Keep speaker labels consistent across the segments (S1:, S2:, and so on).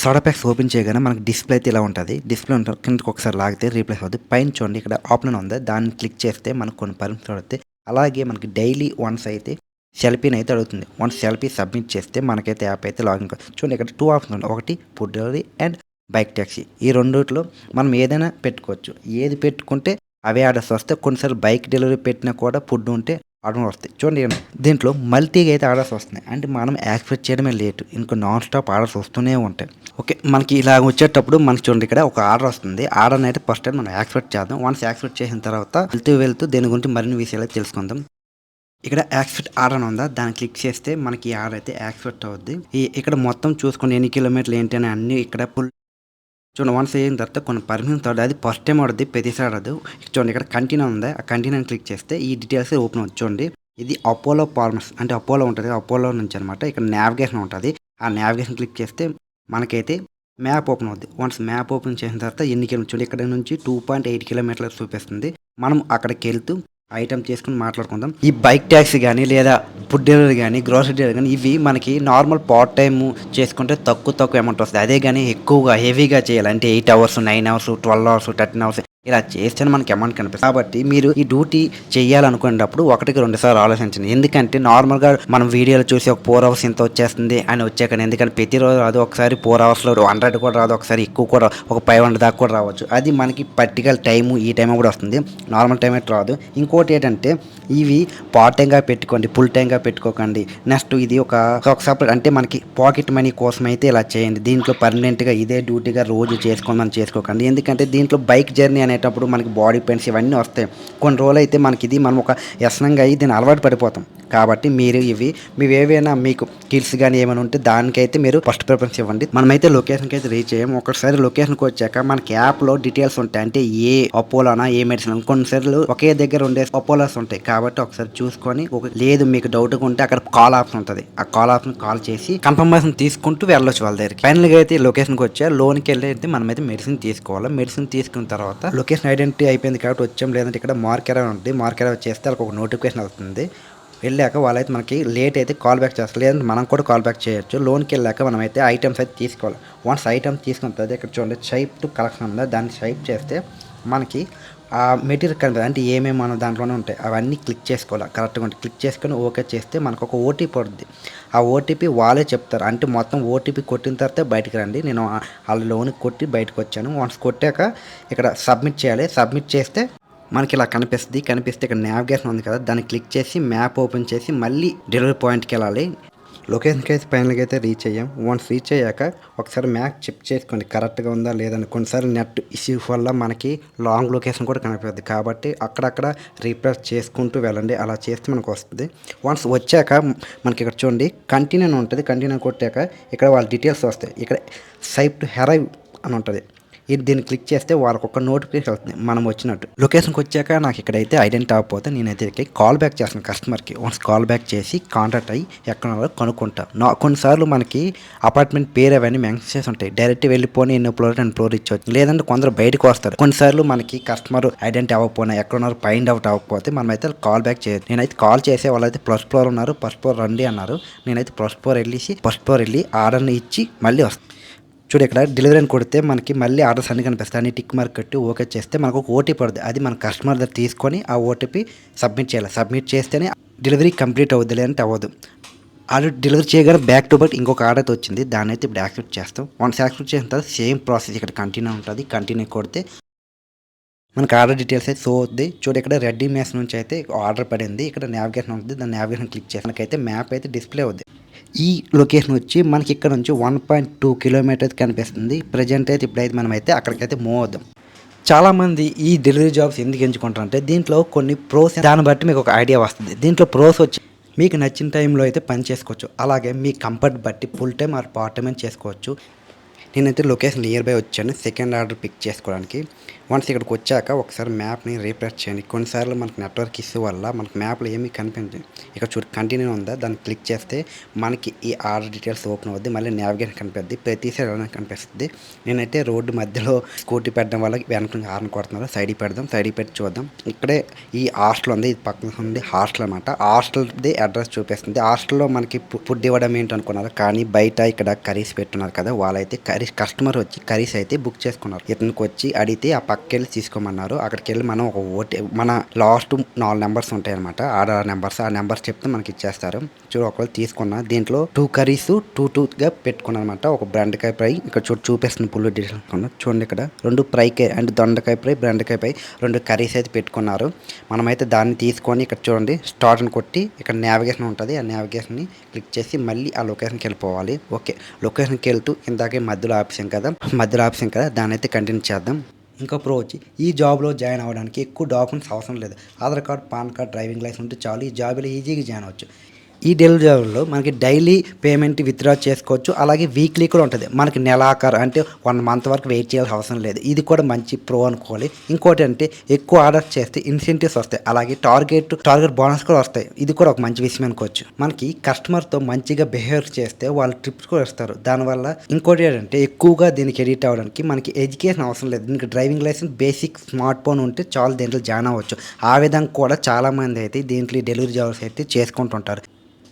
S1: Soda packs open చేయగానే మనకి display అయితే ఇలా ఉంటుంది. డిస్ప్లే ఉంటుంది కిందకి ఒకసారి లాగితే రీప్లేస్ అవుతుంది పైన చూడండి ఇక్కడ ఆప్షన్ ఉంది. దాన్ని క్లిక్ చేస్తే మనకు కొన్ని పర్మిషన్ అడుగుతాయి అలాగే మనకి డైలీ వన్స్ అయితే సెల్ఫీని అయితే అడుగుతుంది. వన్స్ సెల్ఫీ సబ్మిట్ చేస్తే మనకైతే యాప్ అయితే లాగిన్ చూడండి ఇక్కడ టూ ఆప్షన్ ఉంది ఒకటి food delivery and bike taxi ఈ రెండిట్లో మనం ఏదైనా పెట్టుకోవచ్చు. ఏది పెట్టుకుంటే అవే ఆర్డర్స్ వస్తే కొన్నిసార్లు బైక్ డెలివరీ పెట్టినా కూడా ఫుడ్ ఉంటే ఆర్డర్ వస్తాయి చూడండి దీంట్లో మల్టీగా అయితే ఆర్డర్స్ వస్తున్నాయి. అంటే మనం యాక్సెప్ట్ చేయడమే లేటు. ఇంకా నాన్ స్టాప్ ఆర్డర్స్ వస్తూనే ఉంటాయి. ఓకే మనకి ఇలా వచ్చేటప్పుడు మనకి చూడండి ఇక్కడ ఒక ఆర్డర్ వస్తుంది. ఆర్డర్ అయితే ఫస్ట్ టైం మనం యాక్సెప్ట్ చేద్దాం. వన్స్ యాక్సెప్ట్ చేసిన తర్వాత వెళ్తూ వెళ్తూ దీని గురించి మరిన్ని విషయాలు తెలుసుకుందాం. ఇక్కడ యాక్సెప్ట్ ఆర్డర్ అని ఉందా? దాన్ని క్లిక్ చేస్తే మనకి ఆర్డర్ అయితే యాక్సెప్ట్ అవుద్ది. ఈ ఇక్కడ మొత్తం చూసుకుని ఎన్ని కిలోమీటర్లు ఏంటి అని అన్ని ఇక్కడ ఫుల్ చూడండి వన్స్ అయిన తర్వాత కొన్ని పర్మిషన్ తర్వాత అది ఫస్ట్ టైం ఆడద్ది ప్రతిసారి ఆడదు. చూడండి ఇక్కడ కంటిన్యూ ఉంది. ఆ కంటిన్యూ క్లిక్ చేస్తే ఈ డీటెయిల్స్ ఓపెన్ అవుతుంది. చూడండి ఇది అపోలో ఫార్మర్స్ అంటే అపోలో ఉంటుంది అపోలో నుంచి అనమాట ఇక్కడ నావిగేషన్ ఉంటుంది. ఆ నావిగేషన్ క్లిక్ చేస్తే మనకైతే మ్యాప్ ఓపెన్ అవుద్ది. వన్స్ మ్యాప్ ఓపెన్ చేసిన తర్వాత ఎన్ని కిలోమీటర్ చూడండి ఇక్కడ నుంచి టూ పాయింట్ ఎయిట్ కిలోమీటర్లు చూపిస్తుంది. మనం అక్కడికి వెళ్తూ ఐటమ్ చేసుకుని మాట్లాడుకుందాం. ఈ బైక్ ట్యాక్సీ కానీ లేదా ఫుడ్ డెలివరీ కానీ గ్రోసరీ డెలివరీ కానీ ఇవి మనకి నార్మల్ పార్ట్ టైం చేసుకుంటే తక్కువ తక్కువ అమౌంట్ వస్తుంది అదే కానీ ఎక్కువగా హెవీగా చేయాలి. అంటే eight hours nine hours twelve hours thirteen hours ఇలా చేస్తేనే మనకి అమౌంట్ కనిపిస్తుంది. కాబట్టి మీరు ఈ డ్యూటీ చేయాలనుకునేటప్పుడు ఒకటికి రెండు సార్లు ఆలోచించండి. ఎందుకంటే నార్మల్గా మనం వీడియోలు చూసి ఒక ఫోర్ అవర్స్ ఇంత వచ్చేస్తుంది అని వచ్చాక ఎందుకంటే ప్రతిరోజు రాదు ఒకసారి ఫోర్ అవర్స్లో హండ్రెడ్ కూడా రాదు ఒకసారి ఎక్కువ కూడా ఒక ఫైవ్ హండ్రెడ్ దాకా కూడా రావచ్చు. అది మనకి పర్టికల్ టైము ఈ టైం కూడా వస్తుంది. నార్మల్ టైం అయితే రాదు. ఇంకోటి ఏంటంటే ఇవి పార్ట్ టైంగా పెట్టుకోండి ఫుల్ టైంగా పెట్టుకోకండి. నెక్స్ట్ ఇది ఒక ఒక సపరేట్ అంటే మనకి పాకెట్ మనీ కోసం అయితే ఇలా చేయండి. దీంట్లో పర్మనెంట్గా ఇదే డ్యూటీగా రోజు చేసుకొని మనం చేసుకోకండి. ఎందుకంటే దీంట్లో బైక్ జర్నీ అనేటప్పుడు మనకి బాడీ పెయిన్స్ ఇవన్నీ వస్తాయి. కొన్ని రోజులు అయితే మనకి ఇది మనం ఒక వ్యసనంగా అయ్యి దీన్ని అలవాటు పడిపోతాం. కాబట్టి మీరు ఇవి మీరు ఏవైనా మీకు కిల్స్ కానీ ఏమైనా ఉంటే దానికైతే మీరు ఫస్ట్ ప్రిఫరెన్స్ ఇవ్వండి. మనమైతే లొకేషన్కి అయితే రీచ్ అయ్యాము. ఒకసారి లొకేషన్కి వచ్చాక మనకి యాప్లో డీటెయిల్స్ ఉంటాయి. అంటే ఏ అపోలోనా ఏ మెడిసిన్ కొన్నిసార్లు ఒకే దగ్గర ఉండే అపోలోస్ ఉంటాయి. కాబట్టి ఒకసారి చూసుకొని ఒక లేదు మీకు డౌట్గా ఉంటే అక్కడ కాల్ ఆప్షన్ ఉంటుంది. ఆ కాల్ ఆప్షన్ కాల్ చేసి కన్ఫర్మేషన్ తీసుకుంటూ వెళ్ళొచ్చు వాళ్ళ దగ్గరికి. ఫైనల్గా అయితే లొకేషన్కి వచ్చా లోన్కి వెళ్ళి అయితే మనమైతే మెడిసిన్ తీసుకోవాలి? మెడిసిన్ తీసుకున్న తర్వాత లొకేషన్ ఐడెంటిటీ అయిపోయింది కాబట్టి వచ్చాం. లేదంటే ఇక్కడ మార్కెరా ఉంది. ఉంటుంది వచ్చేస్తే అక్కడ వాళ్ళకి ఒక నోటిఫికేషన్ వస్తుంది. వెళ్ళాక వాళ్ళైతే మనకి లేట్ అయితే కాల్ బ్యాక్ చేస్తారు. లేదంటే మనం కూడా కాల్ బ్యాక్ చేయొచ్చు. లోన్కి వెళ్ళాక మనం అయితే ఐటమ్స్ అయితే తీసుకోవాలి. వన్స్ ఐటమ్స్ తీసుకున్న తర్వాత ఇక్కడ చూడండి షైప్ టు కలెక్షన్ ఉందా? దాన్ని షైప్ చేస్తే మనకి ఆ మెటీరియల్ కనిపిస్తుంది. అంటే ఏమేమి మన దాంట్లోనే ఉంటాయి. అవన్నీ క్లిక్ చేసుకోవాలి. కరెక్ట్గా ఉంటాయి క్లిక్ చేసుకొని ఓకే చేస్తే మనకు ఒక ఓటీపీ పడుతుంది ఆ ఓటీపీ వాళ్ళే చెప్తారు. అంటే మొత్తం ఓటీపీ కొట్టిన తర్వాత బయటికి రండి. నేను వాళ్ళ లోన్ కొట్టి బయటకు వచ్చాను. వన్స్ కొట్టాక ఇక్కడ సబ్మిట్ చేయాలి. సబ్మిట్ చేస్తే మనకి ఇలా కనిపిస్తుంది. కనిపిస్తే ఇక్కడ నావిగేషన్ ఉంది కదా. దాన్ని క్లిక్ చేసి మ్యాప్ ఓపెన్ చేసి మళ్ళీ డెలివరీ పాయింట్కి వెళ్ళాలి. లొకేషన్కి అయితే ఫైనల్గా అయితే రీచ్ అయ్యాం. వన్స్ రీచ్ అయ్యాక ఒకసారి మ్యాప్ చెక్ చేసుకోండి కరెక్ట్గా ఉందా లేదని కొన్నిసార్లు నెట్ ఇష్యూ వల్ల మనకి లాంగ్ లొకేషన్ కూడా కనిపిస్తుంది. కాబట్టి అక్కడక్కడ రీప్లేస్ చేసుకుంటూ వెళ్ళండి. అలా చేస్తే మనకు వస్తుంది. వన్స్ వచ్చాక మనకి ఇక్కడ చూడండి కంటిన్యూ అని ఉంటుంది. కంటిన్యూ కొట్టాక ఇక్కడ వాళ్ళ డీటెయిల్స్ వస్తాయి. ఇక్కడ సైప్ టు హెరైవ్ అని ఉంటుంది. ఇది దీన్ని క్లిక్ చేస్తే వాళ్ళకి ఒక నోటిఫికేషన్ వస్తుంది మనం వచ్చినట్టు. లొకేషన్కి వచ్చాక నాకు ఇక్కడైతే ఐడెంటిటీ అవ్వకపోతే నేనైతే కాల్ బ్యాక్ చేస్తాను కస్టమర్కి వన్స్ కాల్ బ్యాక్ చేసి కాంటాక్ట్ అయ్యి ఎక్కడ కొనుక్కుంటాను కనుక్కుంటా. నా కొన్నిసార్లు మనకి అపార్ట్మెంట్ పేరు అవన్నీ మెన్షన్ చేసి ఉంటాయి. డైరెక్ట్ వెళ్ళిపోయి ఎన్నో ఫ్లోర్ రెండు ఫ్లోర్ ఇచ్చవచ్చు లేదంటే కొందరు బయటకు వస్తారు. కొన్నిసార్లు మనకి కస్టమర్ ఐడెంటిటీ అవ్వకపోయినా ఎక్కడ ఉన్నారు ఫైండ్ అవుట్ అవ్వకపోతే మనమైతే కాల్ బ్యాక్ చేయదు నేనైతే కాల్ చేసే వాళ్ళైతే ఫస్ట్ ఫ్లోర్ ఉన్నారు ఫస్ట్ ఫ్లోర్ రండి అన్నారు. నేనైతే ఫస్ట్ ఫ్లోర్ వెళ్ళేసి ఫస్ట్ ఫ్లోర్ వెళ్ళి ఆర్డర్ని ఇచ్చి మళ్ళీ వస్తాను చూడు ఇక్కడ డెలివరీ అని కొడితే మనకి మళ్ళీ ఆర్డర్స్ అన్ని కనిపిస్తాయి. అన్ని టిక్ మార్క్ కట్టి ఓకే చేస్తే మనకు ఒక ఓటీపీ పడుతుంది అది మన కస్టమర్ దగ్గర తీసుకొని ఆ ఓటీపీ సబ్మిట్ చేయాలి. సబ్మిట్ చేస్తేనే డెలివరీ కంప్లీట్ అవుద్ది లేదంటే అవ్వదు. ఆర్డర్ డెలివరీ చేయగానే బ్యాక్ టు బ్యాక్ ఇంకొక ఆర్డర్ అయితే వచ్చింది దాన్ని అయితే ఇప్పుడు యాక్సెప్ట్ చేస్తాం. వన్స్ యాక్సెప్ట్ చేసిన తర్వాత సేమ్ ప్రాసెస్ ఇక్కడ కంటిన్యూ ఉంటుంది. కంటిన్యూ కొడితే మనకి ఆర్డర్ డీటెయిల్స్ అయితే సో అవుద్ది. చూడు ఇక్కడ రెడ్డి మ్యాస్ నుంచి అయితే ఆర్డర్ పడింది. ఇక్కడ నావిగేషన్ ఉంటుంది దాని నావిగేషన్ క్లిక్ చేసి మనకైతే మ్యాప్ అయితే డిస్ప్లే అవుద్ది. ఈ లొకేషన్ వచ్చి మనకి ఇక్కడ నుంచి వన్ పాయింట్ టూ కిలోమీటర్స్ కనిపిస్తుంది. ప్రజెంట్ అయితే ఇప్పుడైతే మనమైతే అక్కడికైతే మూవ్ అవుదాం చాలామంది ఈ డెలివరీ జాబ్స్ ఎందుకు ఎంచుకుంటారంటే దీంట్లో కొన్ని ప్రోస్ దాన్ని బట్టి మీకు ఒక ఐడియా వస్తుంది. దీంట్లో ప్రోస్ వచ్చి మీకు నచ్చిన టైంలో అయితే పని చేసుకోవచ్చు. అలాగే మీ కంఫర్ట్ బట్టి full time or part time చేసుకోవచ్చు. నేనైతే లొకేషన్ నియర్ బై వచ్చాను. సెకండ్ ఆర్డర్ పిక్ చేసుకోవడానికి. వన్స్ ఇక్కడికి వచ్చాక ఒకసారి మ్యాప్ని రీప్రెస్ చేయండి. కొన్నిసార్లు మనకి నెట్వర్క్ ఇష్యూ వల్ల మనకి మ్యాప్లో ఏమీ కనిపించదు. ఇక్కడ చూడు కంటిన్యూ ఉందా? దాన్ని క్లిక్ చేస్తే మనకి ఈ ఆర్డర్ డీటెయిల్స్ ఓపెన్ అవుద్ది. మళ్ళీ నావిగేషన్ కనిపిస్తుంది ప్రతిసారి ఎలా కనిపిస్తుంది. నేనైతే రోడ్డు మధ్యలో స్కూటీ పెట్టడం వల్ల వెనక హార్న్ కొడుతున్నారు. సైడ్కి పెడదాం. సైడ్కి పెట్టి చూద్దాం. ఇక్కడే ఈ హాస్టల్ ఉంది. ఇది పక్కన ఉంది హాస్టల్ అనమాట హాస్టల్ది అడ్రస్ చూపిస్తుంది. హాస్టల్లో మనకి ఫుడ్ ఇవ్వడం ఏంటనుకున్నారు. కానీ బయట ఇక్కడ కర్రీస్ పెట్టున్నారు కదా వాళ్ళైతే కర్రీస్ కస్టమర్ వచ్చి కర్రీస్ అయితే బుక్ చేసుకున్నారు. ఇతనికి వచ్చి అడిగితే ఆ పక్కకి వెళ్ళి తీసుకోమన్నారు. అక్కడికి వెళ్ళి మనం ఒక ఓటీ మన లాస్ట్ నాలుగు నెంబర్స్ ఉంటాయి అనమాట ఆర్డర్ నెంబర్స్ ఆ నెంబర్స్ చెప్తే మనకి ఇచ్చేస్తారు. చూడు ఒకవేళ తీసుకున్నా దీంట్లో టూ కర్రీస్ టూ టూ గా పెట్టుకున్నాను అనమాట ఒక బెండకాయ ఫ్రై ఇక్కడ చూడు చూపిస్తుంది పుల్లు డీటెయిల్స్ చూడండి. ఇక్కడ రెండు ఫ్రైకే అండ్ దొండకాయ ఫ్రై బెండకాయ ఫ్రై రెండు కర్రీస్ అయితే పెట్టుకున్నారు. మనమైతే దాన్ని తీసుకొని ఇక్కడ చూడండి స్టార్ట్ని కొట్టి ఇక్కడ నావిగేషన్ ఉంటుంది. ఆ నావిగేషన్ని క్లిక్ చేసి మళ్ళీ ఆ లొకేషన్కి వెళ్ళిపోవాలి. ఓకే లొకేషన్కి వెళ్తూ ఇందాకే మధ్యలో ఆప్షన్ కదా మధ్యలో ఆప్షన్ కదా దాన్ని అయితే కంటిన్యూ చేద్దాం. ఇంకా ప్రో వచ్చి ఈ జాబ్లో జాయిన్ అవ్వడానికి ఎక్కువ డాక్యుమెంట్స్ అవసరం లేదు. Aadhaar card PAN card driving licence ఉంటే చాలు ఈ జాబ్లో ఈజీగా జాయిన్ అవ్వచ్చు. ఈ డెలివరీ జాబ్లో మనకి డైలీ పేమెంట్ విత్డ్రా చేసుకోవచ్చు. అలాగే వీక్లీ కూడా ఉంటుంది. మనకి నెలాఖరు అంటే వన్ మంత్ వరకు వెయిట్ చేయాల్సిన అవసరం లేదు. ఇది కూడా మంచి ప్రో అనుకోవాలి. ఇంకోటి అంటే ఎక్కువ ఆర్డర్ చేస్తే ఇన్సెంటివ్స్ వస్తాయి. అలాగే టార్గెట్ టార్గెట్ బోనస్ కూడా వస్తాయి. ఇది కూడా ఒక మంచి విషయం అనుకోవచ్చు. మనకి కస్టమర్తో మంచిగా బిహేవ్ చేస్తే వాళ్ళు ట్రిప్స్ కూడా ఇస్తారు. దానివల్ల ఇంకోటి ఏంటంటే ఎక్కువగా దీనికి ఎడిట్ అవ్వడానికి మనకి ఎడ్యుకేషన్ అవసరం లేదు. దీనికి driving licence basic smart phone ఉంటే చాలు దీంట్లో జాయిన్ అవ్వచ్చు. ఆ విధంగా కూడా చాలామంది అయితే దీంట్లో డెలివరీ జాబ్స్ అయితే చేసుకుంటుంటారు.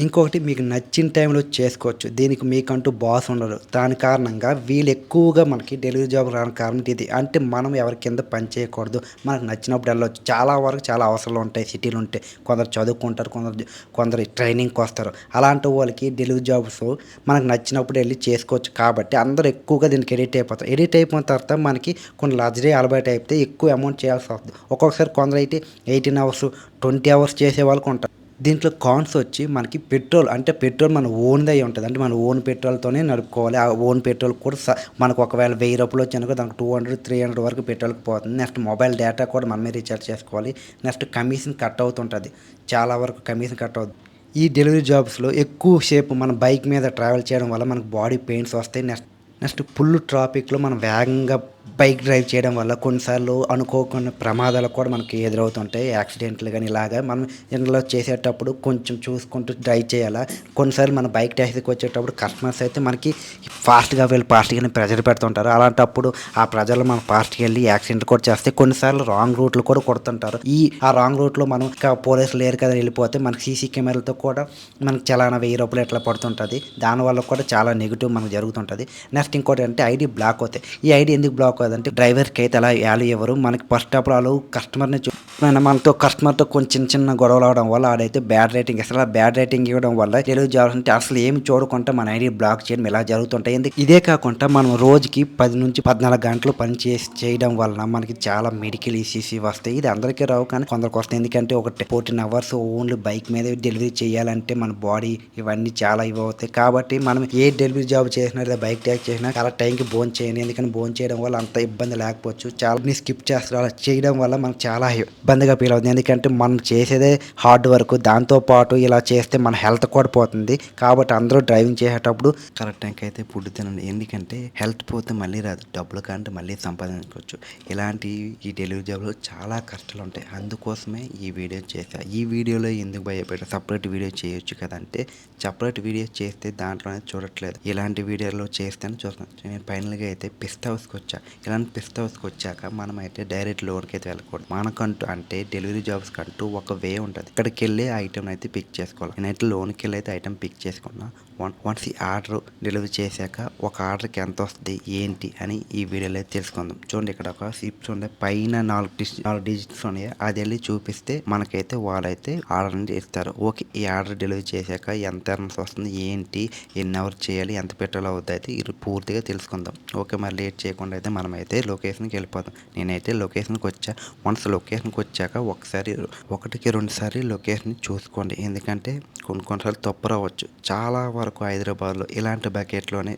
S1: ఇంకొకటి మీకు నచ్చిన టైంలో చేసుకోవచ్చు. దీనికి మీకంటూ బాస్ ఉండరు. దాని కారణంగా వీళ్ళు ఎక్కువగా మనకి డెలివరీ జాబ్ రాని కారణం ఇది. అంటే మనం ఎవరి కింద పని చేయకూడదు. మనకు నచ్చినప్పుడు వెళ్ళవచ్చు చాలా వరకు చాలా అవసరాలు ఉంటాయి. సిటీలు ఉంటాయి కొందరు చదువుకుంటారు. కొందరు కొందరు ట్రైనింగ్కి వస్తారు. అలాంటి వాళ్ళకి డెలివరీ జాబ్స్ మనకు నచ్చినప్పుడు వెళ్ళి చేసుకోవచ్చు. కాబట్టి అందరూ ఎక్కువగా దీనికి ఎడిట్ అయిపోతారు. ఎడిట్ అయిపోయిన తర్వాత మనకి కొన్ని లగ్జరీ అలవాటు అయిపోతే ఎక్కువ అమౌంట్ చేయాల్సి వస్తుంది. ఒక్కొక్కసారి కొందరు అయితే ఎయిటీన్ అవర్స్ ట్వంటీ అవర్స్ చేసే వాళ్ళకు ఉంటారు. దీంట్లో కాన్స్ వచ్చి మనకి పెట్రోల్ అంటే పెట్రోల్ మన ఓన్ది అయి ఉంటుంది. అంటే మన ఓన్ పెట్రోల్తోనే నడుపుకోవాలి. ఆ ఓన్ పెట్రోల్ కూడా స- మనకు ఒకవేళ వెయ్యి రూపాయలు వచ్చినా కూడా దానికి టూ హండ్రెడ్ త్రీ హండ్రెడ్ వరకు పెట్రోల్కి పోతుంది. నెక్స్ట్ మొబైల్ డేటా కూడా మనమే రీఛార్జ్ చేసుకోవాలి. నెక్స్ట్ కమిషన్ కట్ అవుతుంటుంది. చాలా వరకు కమిషన్ కట్ అవుతుంది. ఈ డెలివరీ జాబ్స్లో ఎక్కువ సేపు మన బైక్ మీద ట్రావెల్ చేయడం వల్ల మనకు బాడీ పెయిన్స్ వస్తాయి. నెక్స్ట్ నెక్స్ట్ ఫుల్ ట్రాఫిక్లో మనం వేగంగా బైక్ డ్రైవ్ చేయడం వల్ల కొన్నిసార్లు అనుకోకుండా ప్రమాదాలు కూడా మనకి ఎదురవుతుంటాయి. యాక్సిడెంట్లు కానీ ఇలాగా మనం ఇందులో చేసేటప్పుడు కొంచెం చూసుకుంటూ డ్రైవ్ చేయాలా? కొన్నిసార్లు మన బైక్ ట్యాక్సీకి వచ్చేటప్పుడు కస్టమర్స్ అయితే మనకి ఫాస్ట్గా వెళ్ళి ఫాస్ట్గా ప్రెజర్ పెడుతుంటారు. అలాంటప్పుడు ఆ ప్రజలు మనం ఫాస్ట్గా వెళ్ళి యాక్సిడెంట్ కూడా చేస్తే కొన్నిసార్లు రాంగ్ రూట్లు కూడా కొడుతుంటారు. ఈ ఆ రాంగ్ రూట్లో మనం ఇంకా పోలీసులు లేరు కదా వెళ్ళిపోతే మనకి సీసీ కెమెరాలతో కూడా మనకి చలానా వెయ్యి రూపాయలు ఎట్లా పడుతుంటుంది. దానివల్ల కూడా చాలా నెగిటివ్ మనకు జరుగుతుంటుంది. నెక్స్ట్ ఇంకోటి అంటే ఐడి బ్లాక్ అవుతాయి. ఈ ఐడి ఎందుకు బ్లాక్ కాదంటే డ్రైవర్కి అయితే అలా వాల్యూ ఇవ్వరు మనకి ఫస్ట్ ఆఫ్ ఆల్ కస్టమర్ని చూ మనతో కస్టమర్తో కొంచెం చిన్న చిన్న గొడవలు అవడం వల్ల ఆడైతే బ్యాడ్ రేటింగ్. అసలు బ్యాడ్ రేటింగ్ ఇవ్వడం వల్ల డెలివరీ జాబ్స్ అంటే అసలు ఏమి చూడకుండా మన ఐడి బ్లాక్ చేయడం ఇలా జరుగుతుంటాయి. ఎందుకు? ఇదే కాకుండా మనం రోజుకి పది నుంచి పద్నాలుగు గంటలు పని చేసి చేయడం వలన మనకి చాలా మెడికల్ ఇష్యూస్ వస్తాయి. ఇది అందరికీ రావు కానీ కొందరికి వస్తాయి. ఎందుకంటే ఒక ఫోర్టీన్ అవర్స్ ఓన్లీ బైక్ మీద డెలివరీ చేయాలంటే మన బాడీ ఇవన్నీ చాలా ఇవి అవుతాయి. కాబట్టి మనం ఏ డెలివరీ జాబ్ చేసినా లేదా బైక్ ట్యాక్ చేసినా చాలా టైంకి బోన్ చేయండి. ఎందుకంటే బోన్ చేయడం వల్ల అంత ఇబ్బంది లేకపోవచ్చు. చాలా స్కిప్ చేస్తారు. అలా చేయడం వల్ల మనకు చాలా ఇబ్బందిగా ఫీల్ అవుతుంది. ఎందుకంటే మనం చేసేదే హార్డ్ వర్క్ దాంతో పాటు ఇలా చేస్తే మన హెల్త్ కూడా పోతుంది. కాబట్టి అందరూ డ్రైవింగ్ చేసేటప్పుడు కరెక్ట్ టైంకి అయితే ఫుడ్ తినండి. ఎందుకంటే హెల్త్ పోతే మళ్ళీ రాదు. డబ్బులు కంటే మళ్ళీ సంపాదించుకోవచ్చు. ఇలాంటి ఈ డెలివరీ జాబ్లో చాలా కష్టాలు ఉంటాయి. అందుకోసమే ఈ వీడియో చేశా. ఈ వీడియోలో ఎందుకు భయపెట్టా సపరేట్ వీడియో చేయొచ్చు కదంటే సపరేట్ వీడియో చేస్తే దాంట్లోనే చూడట్లేదు. ఇలాంటి వీడియోలో చేస్తేనే చూస్తాను నేను ఫైనల్గా అయితే పిస్తా హౌస్కి వచ్చా. ఇలాంటి పిస్తా హౌస్కి వచ్చాక మనం అయితే డైరెక్ట్ లోన్కి అయితే వెళ్ళకూడదు. మనకంటూ అంటే డెలివరీ జాబ్స్ కంటూ ఒక వే ఉంటుంది. ఇక్కడికి వెళ్ళి ఐటమ్ అయితే పిక్ చేసుకోవాలి. నేనైతే లోన్కి వెళ్ళి అయితే ఐటమ్ పిక్ చేసుకున్నా. వన్స్ ఈ ఆర్డర్ డెలివరీ చేశాక ఒక ఆర్డర్కి ఎంత వస్తుంది ఏంటి అని ఈ వీడియోలో అయితే తెలుసుకుందాం. చూడండి ఇక్కడ ఒక సిప్స్ ఉండే పైన నాలుగు డిజిట్ నాలుగు డిజిట్స్ ఉన్నాయి? అది వెళ్ళి చూపిస్తే మనకైతే వాళ్ళైతే ఆర్డర్ అనేది ఇస్తారు. ఓకే ఈ ఆర్డర్ డెలివరీ చేశాక ఎంత ఎర్న్స్ వస్తుంది ఏంటి ఎన్ని అవర్ చేయాలి ఎంత పెట్రోల్ అవుద్ది అయితే ఇది పూర్తిగా తెలుసుకుందాం. ఓకే మరి లేట్ చేయకుండా అయితే మనమైతే లొకేషన్కి వెళ్ళిపోతాం నేనైతే లొకేషన్కి వచ్చా. వన్స్ లొకేషన్కి వచ్చాక ఒకసారి ఒకటికి రెండుసారి లొకేషన్ చూసుకోండి. ఎందుకంటే కొన్ని కొన్నిసార్లు తప్పు రావచ్చు. చాలా వరకు హైదరాబాద్లో ఇలాంటి బకెట్లోనే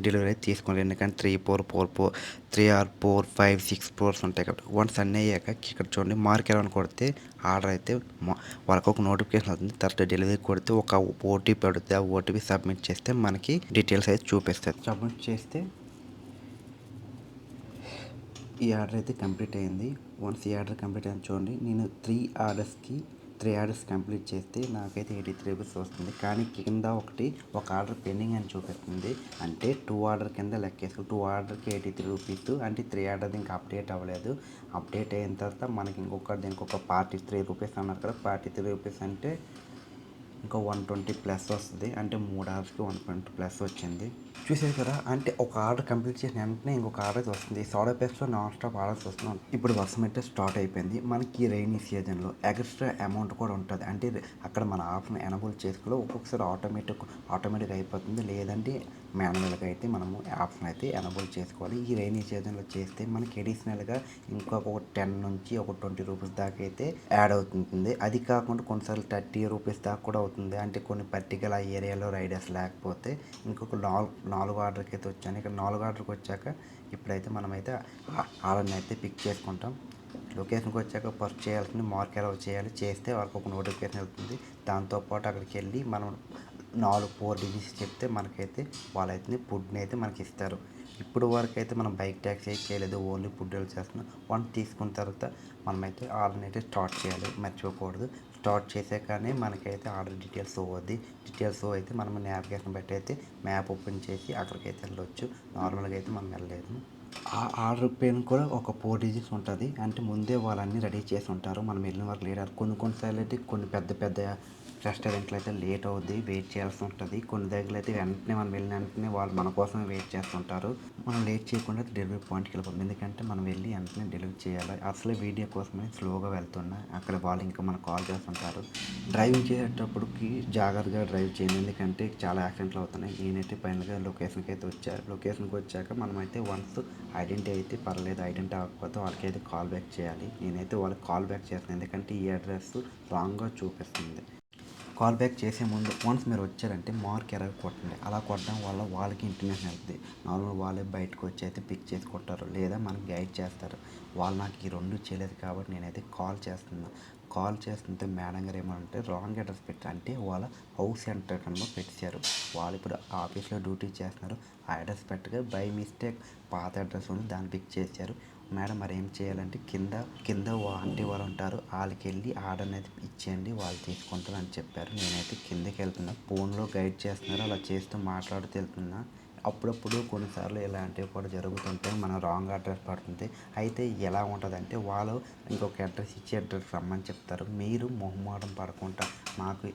S1: డెలివరీ అయితే తీసుకోండి. ఎందుకంటే three four four four three or four five six fours ఉంటాయి కాబట్టి వన్స్ అన్నీ అయ్యాక ఇక్కడ చూడండి మార్కెట్ అని కొడితే ఆర్డర్ అయితే మా- వాళ్ళకి ఒక నోటిఫికేషన్ అవుతుంది తర్వాత డెలివరీ కొడితే ఒక ఓటీపీ పడుతుంది ఆ ఓటీపీ సబ్మిట్ చేస్తే మనకి డీటెయిల్స్ అయితే చూపిస్తుంది. సబ్మిట్ చేస్తే ఈ ఆర్డర్ అయితే కంప్లీట్ అయింది. వన్స్ ఈ ఆర్డర్ కంప్లీట్ అయింది చూడండి. నేను త్రీ ఆర్డర్స్కి త్రీ ఆర్డర్స్ కంప్లీట్ చేస్తే నాకైతే ఎయిటీ త్రీ రూపీస్ వస్తుంది. కానీ కింద ఒకటి ఒక ఆర్డర్ పెండింగ్ అని చూపిస్తుంది అంటే టూ ఆర్డర్ కింద లెక్కేసుకుని టూ ఆర్డర్కి ఎయిటీ త్రీ రూపీస్. అంటే త్రీ ఆర్డర్ ఇంకా అప్డేట్ అవ్వలేదు. అప్డేట్ అయిన తర్వాత మనకి ఇంకొక దీనికి ఒక ఫార్టీ త్రీ రూపీస్ అన్నారు కదా ఫార్టీ త్రీ రూపీస్ అంటే ఇంకా వన్ ట్వంటీ ప్లస్ వస్తుంది. అంటే మూడు ఆర్డర్స్కి వన్ ట్వంటీ ప్లస్ వచ్చింది. చూసేది కదా? అంటే ఒక ఆర్డర్ కంప్లీట్ చేసిన వెంటనే ఇంకొక ఆర్డర్ వస్తుంది. సోడా పేస్ట్లో నాన్ స్టాప్ ఆర్డర్స్ వస్తున్నాం ఇప్పుడు వర్షం అయితే స్టార్ట్ అయిపోయింది. మనకి రైనీ సీజన్లో ఎక్స్ట్రా అమౌంట్ కూడా ఉంటుంది. అంటే అక్కడ మన ఆప్షన్ ఎనబుల్ చేసుకోలో ఒక్కొక్కసారి ఆటోమేటిక్ ఆటోమేటిక్ అయిపోతుంది. లేదంటే మాన్యువల్గా అయితే మనము ఆప్షన్ అయితే ఎనబుల్ చేసుకోవాలి. ఈ రైనీ సీజన్లో చేస్తే మనకి అడిషనల్గా ఇంకొక ఒక టెన్ నుంచి ఒక ట్వంటీ రూపీస్ దాకా అయితే యాడ్ అవుతుంది. అది కాకుండా కొన్నిసార్లు థర్టీ రూపీస్ దాకా కూడా అవుతుంది. అంటే కొన్ని పర్టికులర్ ఏరియాలో రైడర్స్ లేకపోతే ఇంకొక నాలుగు నాలుగు ఆర్డర్కి అయితే వచ్చాను. ఇక్కడ నాలుగు ఆర్డర్కి వచ్చాక ఇప్పుడైతే మనమైతే ఆ- ఆర్డర్ని అయితే పిక్ చేసుకుంటాం. లొకేషన్కి వచ్చాక ఫస్ట్ చేయాల్సింది మార్క్ ఎలా చేయాలి చేస్తే వాళ్ళకి ఒక నోటిఫికేషన్ వెళ్తుంది. దాంతోపాటు అక్కడికి వెళ్ళి మనం నాలుగు ఫోర్ డిగ్రీస్ చెప్తే మనకైతే వాళ్ళైతే ఫుడ్ని అయితే మనకి ఇస్తారు. ఇప్పుడు వరకు అయితే మనం బైక్ ట్యాక్సీ చేయలేదు ఓన్లీ ఫుడ్ చేస్తున్నాం. వన్ తీసుకున్న తర్వాత మనమైతే ఆర్డర్ని అయితే స్టార్ట్ చేయాలి. మర్చిపోకూడదు. స్టార్ట్ చేసాకనే మనకైతే ఆర్డర్ డీటెయిల్స్ అవుద్ది డీటెయిల్స్ అయితే మనం నావిగేషన్ బట్టి అయితే మ్యాప్ ఓపెన్ చేసి అక్కడికైతే వెళ్ళొచ్చు. నార్మల్గా అయితే మనం వెళ్ళలేదు ఆ ఆర్డర్ పేరు కూడా ఒక ఫోర్ డిజిట్స్ ఉంటుంది. అంటే ముందే వాళ్ళన్నీ రెడీ చేసి ఉంటారు. మనం వెళ్ళిన వరకు లేడారు కొన్ని కొన్నిసార్లు అయితే కొన్ని పెద్ద పెద్ద రెస్టారెంట్లు అయితే లేట్ అవుద్ది వెయిట్ చేయాల్సి ఉంటుంది. కొన్ని దగ్గర అయితే వెంటనే మనం వెళ్ళిన వెంటనే వాళ్ళు మన కోసం వెయిట్ చేస్తుంటారు. మనం లేట్ చేయకుండా డెలివరీ పాయింట్కి వెళ్ళిపోతుంది ఎందుకంటే మనం వెళ్ళి వెంటనే డెలివరీ చేయాలి. అసలు వీడియో కోసమే స్లోగా వెళ్తున్నా. అక్కడ వాళ్ళు ఇంకా మనకు కాల్ చేస్తుంటారు. డ్రైవింగ్ చేసేటప్పటికి జాగ్రత్తగా డ్రైవ్ చేయండి. ఎందుకంటే చాలా యాక్సిడెంట్లు అవుతున్నాయి. నేనైతే పైనగా లొకేషన్కి అయితే వచ్చారు లొకేషన్కి వచ్చాక మనమైతే వన్స్ ఐడెంటిటీ అయితే పర్లేదు. ఐడెంటిటీ అవ్వకపోతే వాళ్ళకైతే కాల్ బ్యాక్ చేయాలి. నేనైతే వాళ్ళకి కాల్ బ్యాక్ చేస్తాను ఎందుకంటే ఈ అడ్రస్ రాంగ్గా చూపిస్తుంది. కాల్ బ్యాక్ చేసే ముందు వన్స్ మీరు వచ్చారంటే మార్క్ ఎరగ కొట్టండి. అలా కొట్టడం వల్ల వాళ్ళకి ఇంటిమేషన్ వెళ్తుంది నార్మల్ వాళ్ళే బయటకు వచ్చి అయితే పిక్ చేసి కొట్టారు. లేదా మనకి గైడ్ చేస్తారు. వాళ్ళు నాకు ఈ రెండు చేయలేదు కాబట్టి నేనైతే కాల్ చేస్తున్నాను కాల్ చేస్తుంటే మేడం గారు ఏమంటే రాంగ్ అడ్రస్ పెట్టి. అంటే వాళ్ళ హౌస్ సెంటర్ కన్నా పెట్టారు వాళ్ళు ఇప్పుడు ఆఫీస్లో డ్యూటీ చేస్తున్నారు. ఆ అడ్రస్ పెట్టగా బై మిస్టేక్ పాత అడ్రస్ ఉంది దాన్ని పిక్ చేశారు. మేడం మరి ఏం చేయాలంటే కింద కింద వా- ఆంటీ వాళ్ళు ఉంటారు వాళ్ళకి వెళ్ళి ఆర్డర్ అనేది ఇచ్చేయండి వాళ్ళు తీసుకుంటారు అని చెప్పారు. నేనైతే కిందకి వెళ్తున్నా. ఫోన్లో గైడ్ చేస్తున్నారు. అలా చేస్తూ మాట్లాడుతూ వెళ్తున్నా. అప్పుడప్పుడు కొన్నిసార్లు ఇలాంటివి కూడా జరుగుతుంటాయి. మనం రాంగ్ అడ్రస్ పడుతుంది అయితే ఎలా ఉంటుందంటే వాళ్ళు ఇంకొక అడ్రస్ ఇచ్చే అడ్రస్ రమ్మని చెప్తారు. మీరు మొహమాటం పడకుండా మాకు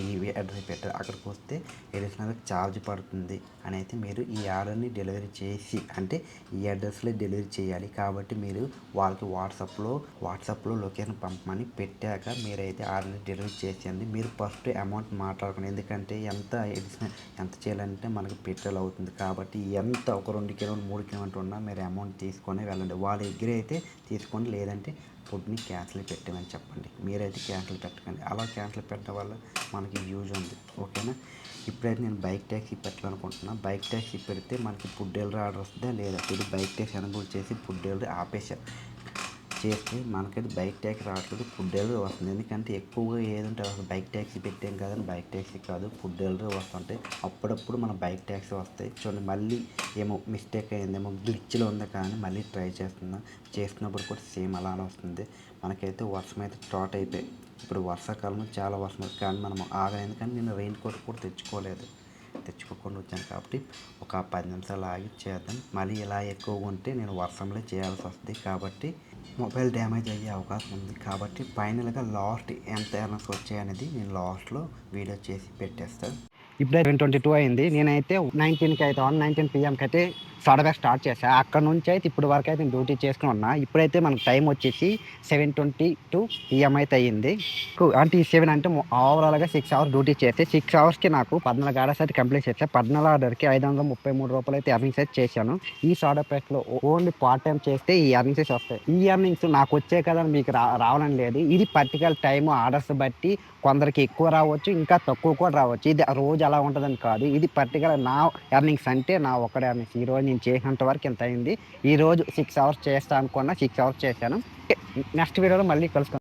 S1: ఈ అడ్రస్ పెట్టారు అక్కడికి వస్తే ఎడిషనల్గా ఛార్జ్ పడుతుంది. అని అయితే మీరు ఈ ఆర్డర్ని డెలివరీ చేసి అంటే ఈ అడ్రస్లో డెలివరీ చేయాలి. కాబట్టి మీరు వాళ్ళకి వాట్సాప్లో వాట్సాప్లో లొకేషన్ పంపమని పెట్టాక మీరైతే ఆర్డర్ని డెలివరీ చేసేయండి. మీరు ఫస్ట్ అమౌంట్ మాట్లాడుకోండి. ఎందుకంటే ఎంత ఎడిషనల్ ఎంత చేయాలంటే మనకు పెట్రోల్ అవుతుంది. కాబట్టి ఎంత ఒక రెండు కిలోమీటర్ మూడు కిలోమీటర్ ఉన్నా మీరు అమౌంట్ తీసుకొని వెళ్ళండి. వాళ్ళ దగ్గర అయితే తీసుకోండి. లేదంటే ఫుడ్ని క్యాన్సిల్ పెట్టమని చెప్పండి. మీరైతే క్యాన్సిల్ పెట్టకండి. అలా క్యాన్సిల్ పెట్టడం వల్ల మనకి యూజ్ ఉంది. ఓకేనా? ఇప్పుడైతే నేను బైక్ ట్యాక్సీ పెట్టాలనుకుంటున్నా. బైక్ ట్యాక్సీ పెడితే మనకి ఫుడ్ డెలివరీ ఆర్డర్ వస్తుందా లేదా? ఇది బైక్ ట్యాక్సీ ఎనబుల్ చేసి ఫుడ్ డెలివరీ ఆపేశారు. చేస్తే మనకైతే బైక్ ట్యాక్సీ రావట్లేదు ఫుడ్ డెలివరీ వస్తుంది. ఎందుకంటే ఎక్కువగా ఏదంటే అసలు బైక్ ట్యాక్సీ పెట్టాం కాదని బైక్ ట్యాక్సీ కాదు ఫుడ్ డెలివరీ వస్తుంటాయి. అప్పుడప్పుడు మన బైక్ ట్యాక్సీ వస్తాయి. చూడండి మళ్ళీ ఏమో మిస్టేక్ అయిందేమో గ్లిచ్లో ఉంది కానీ మళ్ళీ ట్రై చేస్తున్నా. చేస్తున్నప్పుడు కూడా సేమ్ అలానే వస్తుంది. మనకైతే వర్షం అయితే స్టార్ట్ అయిపోయి ఇప్పుడు వర్షాకాలంలో చాలా వర్షం కానీ మనం ఆగలేదు ఎందుకంటే నేను రెయిన్ కోట్ కూడా తెచ్చుకోలేదు. తెచ్చుకోకుండా వచ్చాను కాబట్టి ఒక పది నిమిషాలు ఆగి చేద్దాం. మళ్ళీ ఇలా ఎక్కువగా ఉంటే నేను వర్షంలో చేయాల్సి వస్తుంది. కాబట్టి మొబైల్ డ్యామేజ్ అయ్యే అవకాశం ఉంది. కాబట్టి ఫైనల్గా లాస్ట్ ఎంత ఎర్నర్స్ వచ్చాయనేది నేను లాస్ట్లో వీడియో చేసి పెట్టేస్తాను.
S2: ఇప్పుడే ట్వంటీ ట్వంటీ టూ అయింది. నేనైతే నైన్టీన్కి అయితే ఆన్ నైన్టీన్ పిఎంకి అయితే సడగా స్టార్ట్ చేశా. అక్కడ నుంచి అయితే ఇప్పుడు వరకు అయితే డ్యూటీ చేసుకుని ఉన్నా. ఇప్పుడైతే మనకు టైం వచ్చేసి సెవెన్ ట్వంటీ టూ పిఎం అయితే అయ్యింది. అంటే ఈ సెవెన్ అంటే ఓవరాల్గా సిక్స్ అవర్స్ డ్యూటీ చేస్తే సిక్స్ అవర్స్కి నాకు పద్నాలుగు ఆర్డర్స్ అయితే కంప్లీట్ చేస్తే పద్నాలుగు ఆర్డర్కి ఐదు వందల ముప్పై మూడు రూపాయలు అయితే ఎర్నింగ్స్ అయితే చేశాను. ఈ సాడపేటలో ఓన్లీ పార్ట్ టైం చేస్తే ఈ ఎర్నింగ్స్ వస్తాయి. ఈ ఎర్నింగ్స్ నాకు వచ్చే కదా మీకు రా రావాలని లేదు. ఇది పర్టికులర్ టైం ఆర్డర్స్ బట్టి కొందరికి ఎక్కువ రావచ్చు ఇంకా తక్కువ కూడా రావచ్చు. ఇది రోజు అలా ఉంటుందని కాదు. ఇది పర్టికులర్ నా ఎర్నింగ్స్ అంటే నా ఒక్కడే ఎర్నింగ్స్ ఈ రోజు నేను చేసినంత వరకు ఎంత అయింది. ఈ రోజు సిక్స్ అవర్స్ చేస్తా అనుకున్నా సిక్స్ అవర్స్ చేశాను. నెక్స్ట్ వీడియోలో మళ్ళీ కలుసుకుందాం.